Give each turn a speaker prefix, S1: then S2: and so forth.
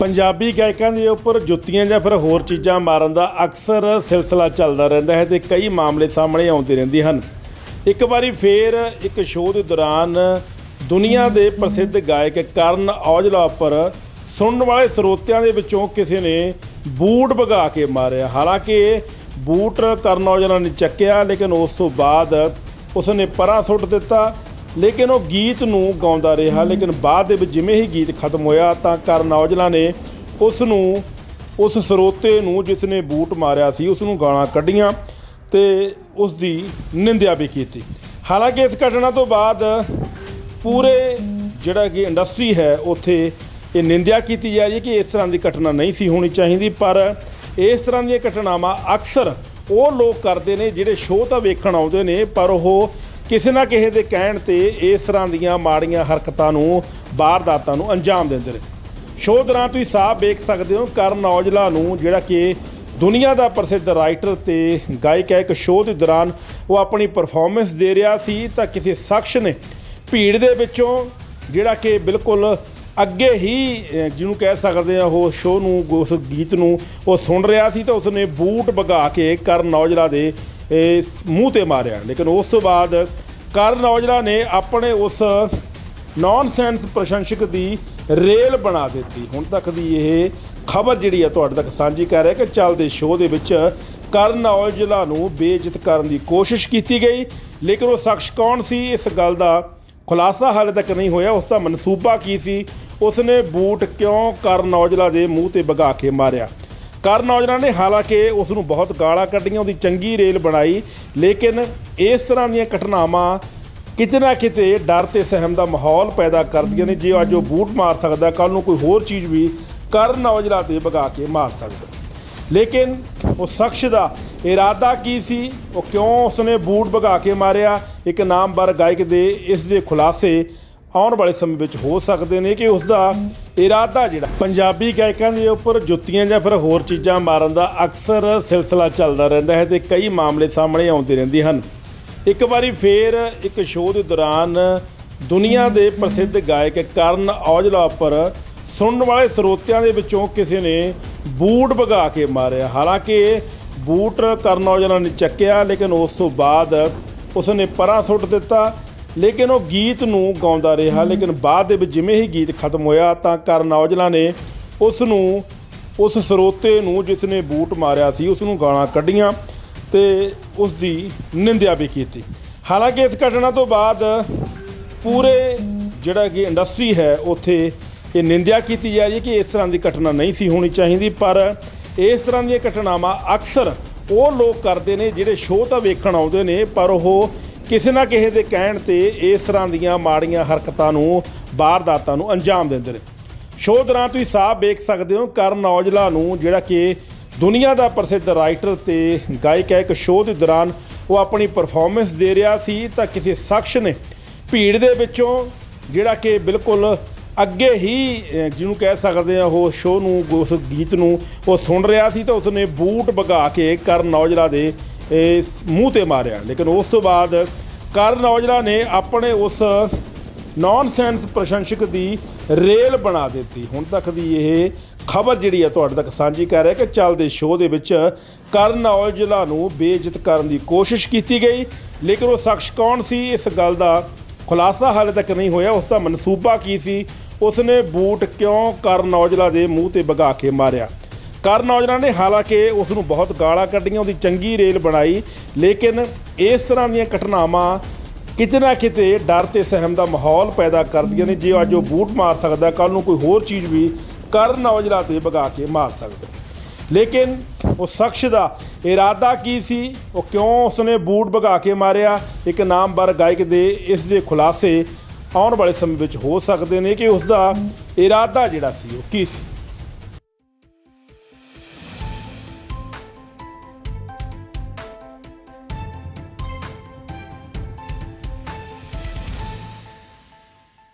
S1: ਪੰਜਾਬੀ ਗਾਇਕਾਂ ਦੇ ਉੱਪਰ ਜੁੱਤੀਆਂ ਜਾਂ ਫਿਰ ਹੋਰ ਚੀਜ਼ਾਂ ਮਾਰਨ ਦਾ ਅਕਸਰ ਸਿਲਸਿਲਾ ਚੱਲਦਾ ਰਹਿੰਦਾ ਹੈ ਤੇ ਕਈ ਮਾਮਲੇ ਸਾਹਮਣੇ ਆਉਂਦੇ ਰਹਿੰਦੇ ਹਨ। ਇੱਕ ਵਾਰੀ ਫੇਰ ਇੱਕ ਸ਼ੋਅ ਦੇ ਦੌਰਾਨ ਦੁਨੀਆ ਦੇ ਪ੍ਰਸਿੱਧ ਗਾਇਕ ਕਰਨ ਔਜਲਾ ਉੱਪਰ ਸੁਣਨ ਵਾਲੇ ਸਰੋਤਿਆਂ ਦੇ ਵਿੱਚੋਂ ਕਿਸੇ ਨੇ ਬੂਟ ਭਗਾ ਕੇ ਮਾਰਿਆ। ਹਾਲਾਂਕਿ ਬੂਟ ਕਰਨ ਔਜਲਾ ਨੇ ਚੱਕਿਆ, ਲੇਕਿਨ ਉਸ ਤੋਂ ਬਾਅਦ ਉਸ ਨੇ ਪਰਾਂ ਸੁੱਟ ਦਿੱਤਾ। ਲੇਕਿਨ ਉਹ ਗੀਤ ਨੂੰ ਗਾਉਂਦਾ ਰਿਹਾ। ਲੇਕਿਨ ਬਾਅਦ ਦੇ ਵਿੱਚ ਜਿਵੇਂ ਹੀ ਗੀਤ ਖਤਮ ਹੋਇਆ ਤਾਂ ਕਰਨ ਔਜਲਾ ਨੇ ਉਸ ਨੂੰ ਉਸ ਸਰੋਤੇ ਨੂੰ ਜਿਸ ਨੇ ਬੂਟ ਮਾਰਿਆ ਸੀ ਉਸ ਨੂੰ ਗਾਲਾਂ ਕੱਢੀਆਂ ਤੇ ਉਸ ਦੀ ਨਿੰਦਿਆ ਵੀ ਕੀਤੀ। ਹਾਲਾਂਕਿ ਇਸ ਘਟਨਾ ਤੋਂ ਬਾਅਦ ਪੂਰੇ ਜਿਹੜਾ ਕਿ ਇੰਡਸਟਰੀ ਹੈ ਉੱਥੇ ਇਹ ਨਿੰਦਿਆ ਕੀਤੀ ਜਾ ਰਹੀ ਹੈ ਕਿ ਇਸ ਤਰ੍ਹਾਂ ਦੀ ਘਟਨਾ ਨਹੀਂ ਸੀ ਹੋਣੀ ਚਾਹੀਦੀ ਪਰ ਇਸ ਤਰ੍ਹਾਂ ਦੀਆਂ ਘਟਨਾਵਾਂ ਅਕਸਰ ਉਹ ਲੋਕ ਕਰਦੇ ਨੇ ਜਿਹੜੇ ਸ਼ੋਅ ਤਾਂ ਵੇਖਣ ਆਉਂਦੇ ਨੇ ਪਰ ਉਹ ਕਿਸੇ ਨਾ ਕਿਸੇ ਦੇ ਕਹਿਣ ਤੇ ਇਸ ਤਰ੍ਹਾਂ ਦੀਆਂ ਮਾੜੀਆਂ ਹਰਕਤਾਂ ਨੂੰ, ਵਾਰਦਾਤਾਂ ਨੂੰ ਅੰਜਾਮ ਦਿੰਦੇ ਨੇ। ਸ਼ੋਅ ਦੌਰਾਨ ਤੁਸੀਂ ਸਾਫ਼ ਵੇਖ ਸਕਦੇ ਹੋ, ਕਰਨ ਔਜਲਾ ਨੂੰ ਜਿਹੜਾ ਕਿ ਦੁਨੀਆ ਦਾ ਪ੍ਰਸਿੱਧ ਰਾਈਟਰ ਤੇ ਗਾਇਕ ਹੈ, ਇੱਕ ਸ਼ੋਅ ਦੇ ਦੌਰਾਨ ਉਹ ਆਪਣੀ ਪਰਫਾਰਮੈਂਸ ਦੇ ਰਿਹਾ ਸੀ, ਤਾਂ ਕਿਸੇ ਸ਼ਖਸ ਨੇ ਭੀੜ ਦੇ ਵਿੱਚੋਂ ਜਿਹੜਾ ਕਿ ਬਿਲਕੁਲ ਅੱਗੇ ਹੀ ਜਿਹਨੂੰ ਕਹਿ ਸਕਦੇ ਆ ਉਹ ਸ਼ੋਅ ਨੂੰ, ਉਸ ਗੀਤ ਨੂੰ ਉਹ ਸੁਣ ਰਿਹਾ ਸੀ, ਤਾਂ ਉਸਨੇ ਬੂਟ ਵਗਾ ਕੇ ਕਰਨ ਔਜਲਾ ਦੇ ਮੂੰਹ ਤੇ ਮਾਰਿਆ। ਲੇਕਿਨ ਉਸ ਤੋਂ ਬਾਅਦ ਕਰਨ ਔਜਲਾ ਨੇ ਆਪਣੇ ਉਸ ਨੌਨਸੈਂਸ ਪ੍ਰਸ਼ੰਸਕ ਦੀ ਰੇਲ ਬਣਾ ਦਿੱਤੀ। ਹੁਣ ਤੱਕ ਦੀ ਇਹ ਖਬਰ ਜਿਹੜੀ ਆ, ਤੁਹਾਡੇ ਤੱਕ ਸਾਂਝੀ ਕਰ ਰਿਹਾ ਕਿ ਚੱਲਦੇ ਸ਼ੋਅ ਦੇ ਵਿੱਚ ਕਰਨ ਔਜਲਾ ਨੂੰ ਬੇਇੱਜ਼ਤ ਕਰਨ ਦੀ ਕੋਸ਼ਿਸ਼ ਕੀਤੀ ਗਈ। ਲੇਕਿਨ ਉਹ ਸ਼ਖਸ ਕੌਣ ਸੀ? ਇਸ ਗੱਲ ਦਾ ਖੁਲਾਸਾ ਹਾਲੇ ਤੱਕ ਨਹੀਂ ਹੋਇਆ। ਉਸ ਦਾ ਮਨਸੂਬਾ ਕੀ ਸੀ? ਉਸਨੇ ਬੂਟ ਕਿਉਂ ਕਰਨ ਔਜਲਾ ਦੇ ਮੂੰਹ ਤੇ ਵਗਾ ਕੇ ਮਾਰਿਆ? ਕਰਨ ਔਜਲਾ ਨੇ ਹਾਲਾਂਕਿ ਉਸ ਨੂੰ ਬਹੁਤ ਗਾਲਾਂ ਕੱਢੀਆਂ, ਉਹਦੀ ਚੰਗੀ ਰੇਲ ਬਣਾਈ, ਲੇਕਿਨ ਇਸ ਤਰ੍ਹਾਂ ਦੀਆਂ ਘਟਨਾਵਾਂ ਕਿਤੇ ਨਾ ਕਿਤੇ ਡਰ ਤੇ ਸਹਿਮ ਦਾ ਮਾਹੌਲ ਪੈਦਾ ਕਰਦੀਆਂ ਨੇ। ਜੇ ਅੱਜ ਉਹ ਬੂਟ ਮਾਰ ਸਕਦਾ ਕੱਲ ਨੂੰ ਕੋਈ ਹੋਰ ਚੀਜ਼ ਵੀ ਕਰਨ ਔਜਲਾ ਤੇ ਭਗਾ ਕੇ ਮਾਰ ਸਕਦਾ। ਲੇਕਿਨ ਉਹ ਸ਼ਖਸ ਦਾ ਇਰਾਦਾ ਕੀ ਸੀ? ਉਹ ਕਿਉਂ ਉਸਨੇ ਬੂਟ ਭਗਾ ਕੇ ਮਾਰਿਆ? ਇੱਕ ਨਾਮਵਰ ਗਾਇਕ ਦੇ ਇਸ ਦੇ ਖੁਲਾਸੇ ਆਉਣ ਵਾਲੇ ਸਮੇਂ ਵਿੱਚ ਹੋ ਸਕਦੇ ਨੇ ਕਿ ਉਸ ਦਾ ਇਰਾਦਾ ਜਿਹੜਾ ਪੰਜਾਬੀ ਗਾਇਕਾਂ ਦੇ ਉੱਪਰ ਜੁੱਤੀਆਂ ਜਾਂ ਫਿਰ ਹੋਰ ਚੀਜ਼ਾਂ ਮਾਰਨ ਦਾ ਅਕਸਰ ਸਿਲਸਿਲਾ ਚੱਲਦਾ ਰਹਿੰਦਾ ਹੈ ਤੇ ਕਈ ਮਾਮਲੇ ਸਾਹਮਣੇ ਆਉਂਦੇ ਰਹਿੰਦੇ ਹਨ। ਇੱਕ ਵਾਰੀ ਫੇਰ ਇੱਕ ਸ਼ੋਅ ਦੇ ਦੌਰਾਨ ਦੁਨੀਆ ਦੇ ਪ੍ਰਸਿੱਧ ਗਾਇਕ ਕਰਨ ਔਜਲਾ ਉੱਪਰ ਸੁਣਨ ਵਾਲੇ ਸਰੋਤਿਆਂ ਦੇ ਵਿੱਚੋਂ ਕਿਸੇ ਨੇ ਬੂਟ ਭਗਾ ਕੇ ਮਾਰਿਆ। ਹਾਲਾਂਕਿ ਬੂਟ ਕਰਨ ਔਜਲਾ ਨੇ ਚੱਕਿਆ, ਲੇਕਿਨ ਉਸ ਤੋਂ ਬਾਅਦ ਉਸ ਨੇ ਪਰਾਂ ਸੁੱਟ ਦਿੱਤਾ। ਲੇਕਿਨ ਉਹ ਗੀਤ ਨੂੰ ਗਾਉਂਦਾ ਰਿਹਾ। ਲੇਕਿਨ ਬਾਅਦ ਦੇ ਵਿੱਚ ਜਿਵੇਂ ਹੀ ਗੀਤ ਖਤਮ ਹੋਇਆ ਤਾਂ ਕਰਨ ਔਜਲਾ ਨੇ ਉਸ ਨੂੰ ਉਸ ਸਰੋਤੇ ਨੂੰ ਜਿਸ ਨੇ ਬੂਟ ਮਾਰਿਆ ਸੀ ਉਸ ਨੂੰ ਗਾਲਾਂ ਕੱਢੀਆਂ ਤੇ ਉਸ ਦੀ ਨਿੰਦਿਆ ਵੀ ਕੀਤੀ। ਹਾਲਾਂਕਿ ਇਸ ਘਟਨਾ ਤੋਂ ਬਾਅਦ ਪੂਰੇ ਜਿਹੜਾ ਕਿ ਇੰਡਸਟਰੀ ਹੈ ਉੱਥੇ ਇਹ ਨਿੰਦਿਆ ਕੀਤੀ ਜਾ ਰਹੀ ਹੈ ਕਿ ਇਸ ਤਰ੍ਹਾਂ ਦੀ ਘਟਨਾ ਨਹੀਂ ਸੀ ਹੋਣੀ ਚਾਹੀਦੀ ਪਰ ਇਸ ਤਰ੍ਹਾਂ ਦੀਆਂ ਘਟਨਾਵਾਂ ਅਕਸਰ ਉਹ ਲੋਕ ਕਰਦੇ ਨੇ ਜਿਹੜੇ ਸ਼ੋਅ ਤਾਂ ਵੇਖਣ ਆਉਂਦੇ ਨੇ ਪਰ ਉਹ ਕਿਸੇ ਨਾ ਕਿਸੇ ਦੇ ਕਹਿਣ ਤੇ ਇਸ ਤਰ੍ਹਾਂ ਦੀਆਂ ਮਾੜੀਆਂ ਹਰਕਤਾਂ ਨੂੰ, ਵਾਰਦਾਤਾਂ ਨੂੰ ਅੰਜਾਮ ਦਿੰਦੇ ਨੇ। ਸ਼ੋਅ ਦੌਰਾਨ ਤੁਸੀਂ ਸਾਫ਼ ਵੇਖ ਸਕਦੇ ਹੋ, ਕਰਨ ਔਜਲਾ ਨੂੰ ਜਿਹੜਾ ਕਿ ਦੁਨੀਆ ਦਾ ਪ੍ਰਸਿੱਧ ਰਾਈਟਰ ਤੇ ਗਾਇਕ ਹੈ, ਇੱਕ ਸ਼ੋਅ ਦੇ ਦੌਰਾਨ ਉਹ ਆਪਣੀ ਪਰਫਾਰਮੈਂਸ ਦੇ ਰਿਹਾ ਸੀ ਤਾਂ ਕਿਸੇ ਸ਼ਖਸ ਨੇ ਭੀੜ ਦੇ ਵਿੱਚੋਂ ਜਿਹੜਾ ਕਿ ਬਿਲਕੁਲ ਅੱਗੇ ਹੀ ਜਿਹਨੂੰ ਕਹਿ ਸਕਦੇ ਆ ਉਹ ਸ਼ੋਅ ਨੂੰ, ਉਸ ਗੀਤ ਨੂੰ ਉਹ ਸੁਣ ਰਿਹਾ ਸੀ ਤਾਂ ਉਸਨੇ ਬੂਟ ਵਗਾ ਕੇ ਕਰਨ ਔਜਲਾ ਦੇ ਇਹ, ਮੂੰਹ ਤੇ ਮਾਰਿਆ। ਲੇਕਿਨ ਉਸ ਤੋਂ ਬਾਅਦ ਕਰਨ ਔਜਲਾ ਨੇ ਆਪਣੇ ਉਸ ਨੌਨਸੈਂਸ ਪ੍ਰਸ਼ੰਸਕ ਦੀ ਰੇਲ ਬਣਾ ਦਿੱਤੀ। ਹੁਣ ਤੱਕ ਦੀ ਇਹ ਖਬਰ ਜਿਹੜੀ ਆ ਤੁਹਾਡੇ ਤੱਕ ਸਾਂਝੀ ਕਰ ਰਿਹਾ ਕਿ ਚੱਲਦੇ ਸ਼ੋਅ ਦੇ ਵਿੱਚ ਕਰਨ ਔਜਲਾ ਨੂੰ ਬੇਇੱਜ਼ਤ ਕਰਨ ਦੀ ਕੋਸ਼ਿਸ਼ ਕੀਤੀ ਗਈ। ਲੇਕਿਨ ਉਹ ਸ਼ਖਸ ਕੌਣ ਸੀ? ਇਸ ਗੱਲ ਦਾ ਖੁਲਾਸਾ ਹਾਲੇ ਤੱਕ ਨਹੀਂ ਹੋਇਆ। ਉਸ ਦਾ ਮਨਸੂਬਾ ਕੀ ਸੀ? ਉਸਨੇ ਬੂਟ ਕਿਉਂ ਕਰਨ ਔਜਲਾ ਦੇ ਮੂੰਹ ਤੇ ਵਗਾ ਕੇ ਮਾਰਿਆ? ਕਰਨ ਔਜਲਾ ਨੇ ਹਾਲਾਂਕਿ ਉਸ ਨੂੰ ਬਹੁਤ ਗਾਲਾਂ ਕੱਢੀਆਂ, ਉਹਦੀ ਚੰਗੀ ਰੇਲ ਬਣਾਈ, ਲੇਕਿਨ ਇਸ ਤਰ੍ਹਾਂ ਦੀਆਂ ਘਟਨਾਵਾਂ ਕਿਤੇ ਨਾ ਕਿਤੇ ਡਰ ਤੇ ਸਹਿਮ ਦਾ ਮਾਹੌਲ ਪੈਦਾ ਕਰਦੀਆਂ ਨੇ। ਜੇ ਅੱਜ ਉਹ ਬੂਟ ਮਾਰ ਸਕਦਾ ਕੱਲ ਨੂੰ ਕੋਈ ਹੋਰ ਚੀਜ਼ ਵੀ ਕਰਨ ਔਜਲਾ ਤੇ ਭਗਾ ਕੇ ਮਾਰ ਸਕਦਾ। ਲੇਕਿਨ ਉਹ ਸ਼ਖਸ ਦਾ ਇਰਾਦਾ ਕੀ ਸੀ? ਉਹ ਕਿਉਂ ਉਸਨੇ ਬੂਟ ਭਗਾ ਕੇ ਮਾਰਿਆ? ਇੱਕ ਨਾਮਵਰ ਗਾਇਕ ਦੇ ਇਸ ਦੇ ਖੁਲਾਸੇ ਆਉਣ ਵਾਲੇ ਸਮੇਂ ਵਿੱਚ ਹੋ ਸਕਦੇ ਨੇ ਕਿ ਉਸ ਦਾ ਇਰਾਦਾ ਜਿਹੜਾ ਸੀ, ਉਹ ਕੀ ਸੀ?